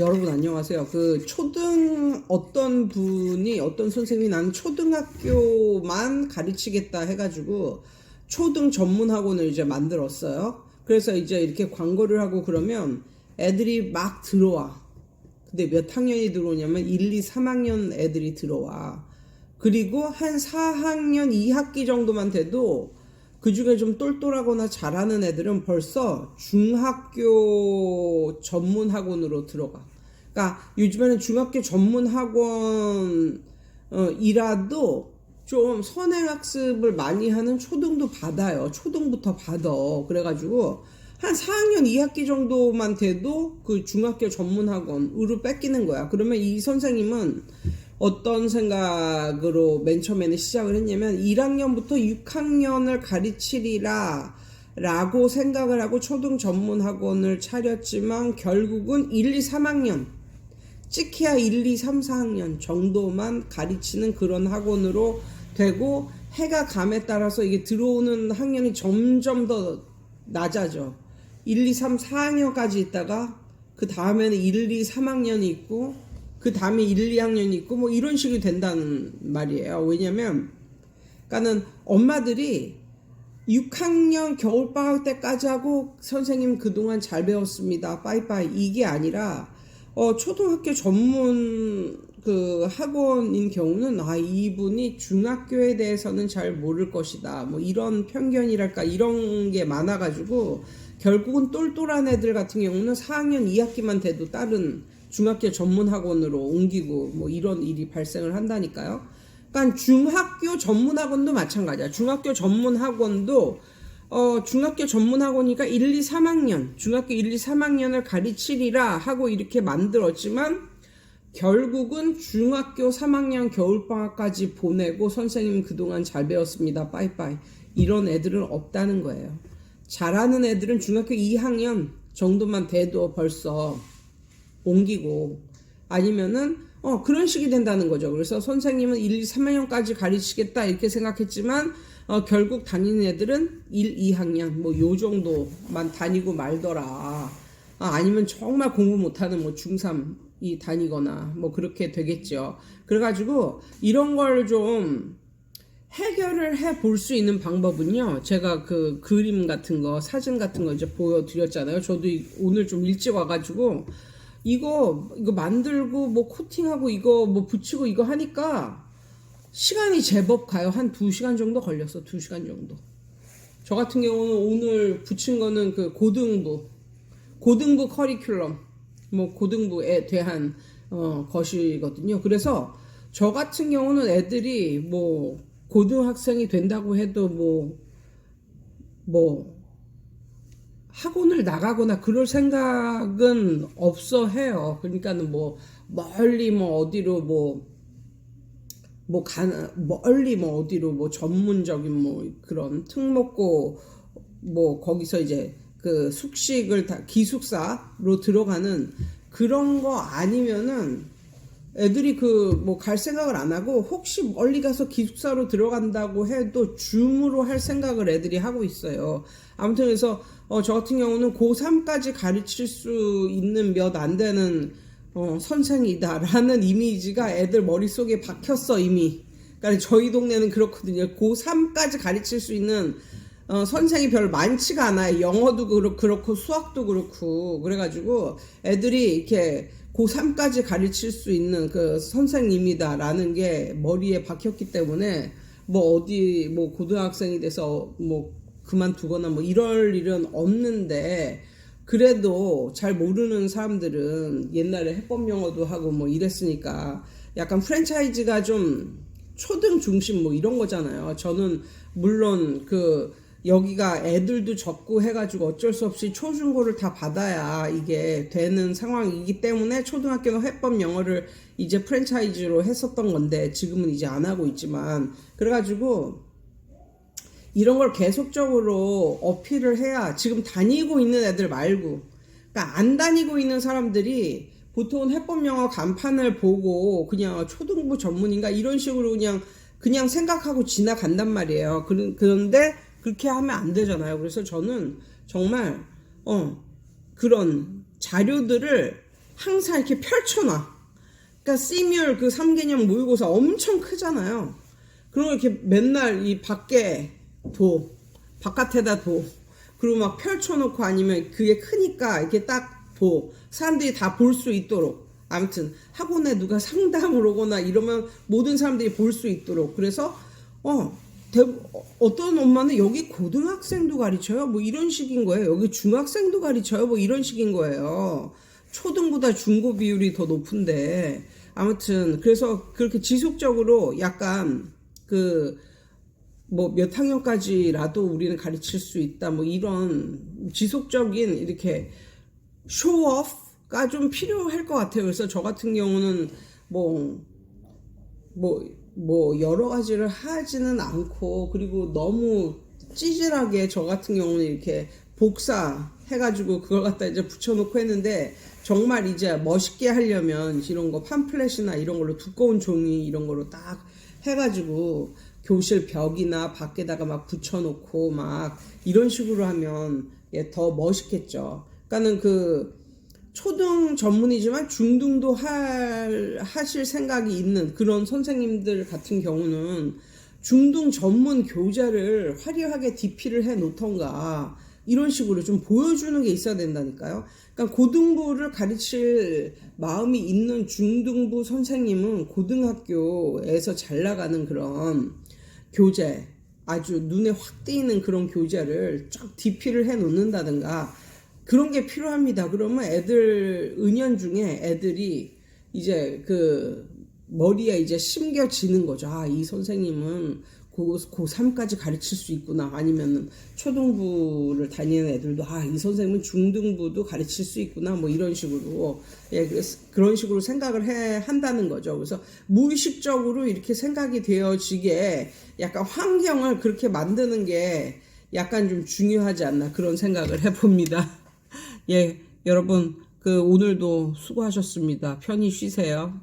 여러분 안녕하세요. 그 초등 어떤 분이 어떤 선생님이 나는 초등학교만 가르치겠다 해가지고 초등 전문 학원을 이제 만들었어요. 그래서 이제 이렇게 광고를 하고 그러면 애들이 막 들어와. 근데 몇 학년이 들어오냐면 1, 2, 3학년 애들이 들어와. 그리고 한 4학년 2학기 정도만 돼도 그 중에 좀 똘똘하거나 잘하는 애들은 벌써 중학교 전문 학원으로 들어가. 그러니까 요즘에는 중학교 전문 학원 어, 이라도 좀 선행학습을 많이 하는 초등도 받아요. 초등부터 받아. 그래가지고 한 4학년 2학기 정도만 돼도 그 중학교 전문 학원으로 뺏기는 거야. 그러면 이 선생님은 어떤 생각으로 맨 처음에는 시작을 했냐면 1학년부터 6학년을 가르치리라 라고 생각을 하고 초등 전문 학원을 차렸지만 결국은 1, 2, 3학년 찍혀야 1, 2, 3, 4학년 정도만 가르치는 그런 학원으로 되고 해가 감에 따라서 이게 들어오는 학년이 점점 더 낮아져. 1, 2, 3, 4학년까지 있다가 그 다음에는 1, 2, 3학년이 있고 그 다음에 1, 2학년이 있고 뭐 이런 식이 된다는 말이에요. 왜냐면 그러니까는 엄마들이 6학년 겨울방학 때까지 하고 선생님 그동안 잘 배웠습니다. 빠이빠이 이게 아니라 어 초등학교 전문 그 학원인 경우는 아 이분이 중학교에 대해서는 잘 모를 것이다. 뭐 이런 편견이랄까 이런 게 많아 가지고 결국은 똘똘한 애들 같은 경우는 4학년 2학기만 돼도 다른 중학교 전문 학원으로 옮기고 뭐 이런 일이 발생을 한다니까요. 그러니까 중학교 전문 학원도 마찬가지야. 중학교 전문 학원도 어 중학교 전문 학원이니까 1, 2, 3학년, 중학교 1, 2, 3학년을 가르치리라 하고 이렇게 만들었지만 결국은 중학교 3학년 겨울방학까지 보내고 선생님 그동안 잘 배웠습니다. 빠이빠이. 이런 애들은 없다는 거예요. 잘하는 애들은 중학교 2학년 정도만 돼도 벌써 옮기고 아니면은 어 그런 식이 된다는 거죠. 그래서 선생님은 1, 2, 3학년까지 가르치겠다 이렇게 생각했지만 어 결국 다니는 애들은 1, 2학년 뭐 요 정도만 다니고 말더라. 아, 아니면 정말 공부 못하는 뭐 중3이 다니거나 뭐 그렇게 되겠죠. 그래가지고 이런 걸 좀 해결을 해 볼 수 있는 방법은요. 제가 그 그림 같은 거, 사진 같은 거 이제 보여드렸잖아요. 저도 이- 오늘 좀 일찍 와가지고 이거 이거 만들고 뭐 코팅하고 이거 뭐 붙이고 이거 하니까 시간이 제법 가요. 한 2시간 정도 걸렸어. 2시간 정도. 저 같은 경우는 오늘 붙인 거는 그 고등부 고등부 커리큘럼 뭐 고등부에 대한 어, 것이거든요. 그래서 저 같은 경우는 애들이 뭐 고등학생이 된다고 해도 뭐뭐 학원을 나가거나 그럴 생각은 없어 해요. 그러니까는 뭐 멀리 뭐 어디로 뭐 뭐 가, 멀리 뭐 어디로 뭐 전문적인 뭐 그런 특목고 뭐 거기서 이제 그 숙식을 다 기숙사로 들어가는 그런 거 아니면은 애들이 그 뭐 갈 생각을 안 하고 혹시 멀리 가서 기숙사로 들어간다고 해도 줌으로 할 생각을 애들이 하고 있어요. 아무튼 그래서 어, 저 같은 경우는 고3까지 가르칠 수 있는 몇 안 되는 어, 선생이다라는 이미지가 애들 머릿속에 박혔어 이미. 그러니까 저희 동네는 그렇거든요. 고3까지 가르칠 수 있는 어, 선생이 별로 많지가 않아요. 영어도 그렇, 그렇고 수학도 그렇고 그래가지고 애들이 이렇게 고3까지 가르칠 수 있는 그 선생님이다라는 게 머리에 박혔기 때문에 뭐 어디 뭐 고등학생이 돼서 뭐 그만두거나 뭐 이럴 일은 없는데 그래도 잘 모르는 사람들은 옛날에 해법 영어도 하고 뭐 이랬으니까 약간 프랜차이즈가 좀 초등 중심 뭐 이런 거잖아요. 저는 물론 그 여기가 애들도 적고 해가지고 어쩔 수 없이 초중고를 다 받아야 이게 되는 상황이기 때문에 초등학교는 해법 영어를 이제 프랜차이즈로 했었던 건데 지금은 이제 안 하고 있지만 그래가지고 이런 걸 계속적으로 어필을 해야 지금 다니고 있는 애들 말고 그러니까 안 다니고 있는 사람들이 보통은 해법 영어 간판을 보고 그냥 초등부 전문인가 이런 식으로 그냥 그냥 생각하고 지나간단 말이에요. 그런- 그런데 그렇게 하면 안 되잖아요. 그래서 저는 정말 어 그런 자료들을 항상 이렇게 펼쳐놔. 그러니까 시뮤얼 그 3개년 모의고사 엄청 크잖아요. 그런 거 이렇게 맨날 이 밖에 둬. 바깥에다 둬. 그리고 막 펼쳐놓고 아니면 그게 크니까 이렇게 딱 둬. 사람들이 다 볼 수 있도록. 아무튼 학원에 누가 상담을 오거나 이러면 모든 사람들이 볼 수 있도록. 그래서 어 대, 어, 어떤 엄마는 여기 고등학생도 가르쳐요. 뭐 이런 식인 거예요. 여기 중학생도 가르쳐요. 뭐 이런 식인 거예요. 초등보다 중고 비율이 더 높은데 아무튼 그래서 그렇게 지속적으로 약간 그 뭐 몇 학년까지라도 우리는 가르칠 수 있다 뭐 이런 지속적인 이렇게 쇼오프가 좀 필요할 것 같아요. 그래서 저 같은 경우는 뭐 뭐, 뭐, 여러 가지를 하지는 않고, 그리고 너무 찌질하게 저 같은 경우는 이렇게 복사 해가지고 그걸 갖다 이제 붙여놓고 했는데, 정말 이제 멋있게 하려면 이런 거 팜플렛이나 이런 걸로 두꺼운 종이 이런 걸로 딱 해가지고 교실 벽이나 밖에다가 막 붙여놓고 막 이런 식으로 하면 예, 더 멋있겠죠. 그러니까는 그 초등 전문이지만 중등도 할, 하실 생각이 있는 그런 선생님들 같은 경우는 중등 전문 교재를 화려하게 DP를 해 놓던가 이런 식으로 좀 보여주는 게 있어야 된다니까요. 그러니까 고등부를 가르칠 마음이 있는 중등부 선생님은 고등학교에서 잘 나가는 그런 교재 아주 눈에 확 띄는 그런 교재를 쫙 DP를 해 놓는다든가 그런 게 필요합니다. 그러면 애들 은연 중에 애들이 이제 그 머리에 이제 심겨지는 거죠. 아, 이 선생님은 고, 고3까지 가르칠 수 있구나. 아니면은 초등부를 다니는 애들도 아, 이 선생님은 중등부도 가르칠 수 있구나. 뭐 이런 식으로. 예, 그런 식으로 생각을 해, 한다는 거죠. 그래서 무의식적으로 이렇게 생각이 되어지게 약간 환경을 그렇게 만드는 게 약간 좀 중요하지 않나 그런 생각을 해봅니다. 예, 여러분, 그 오늘도 수고하셨습니다. 편히 쉬세요.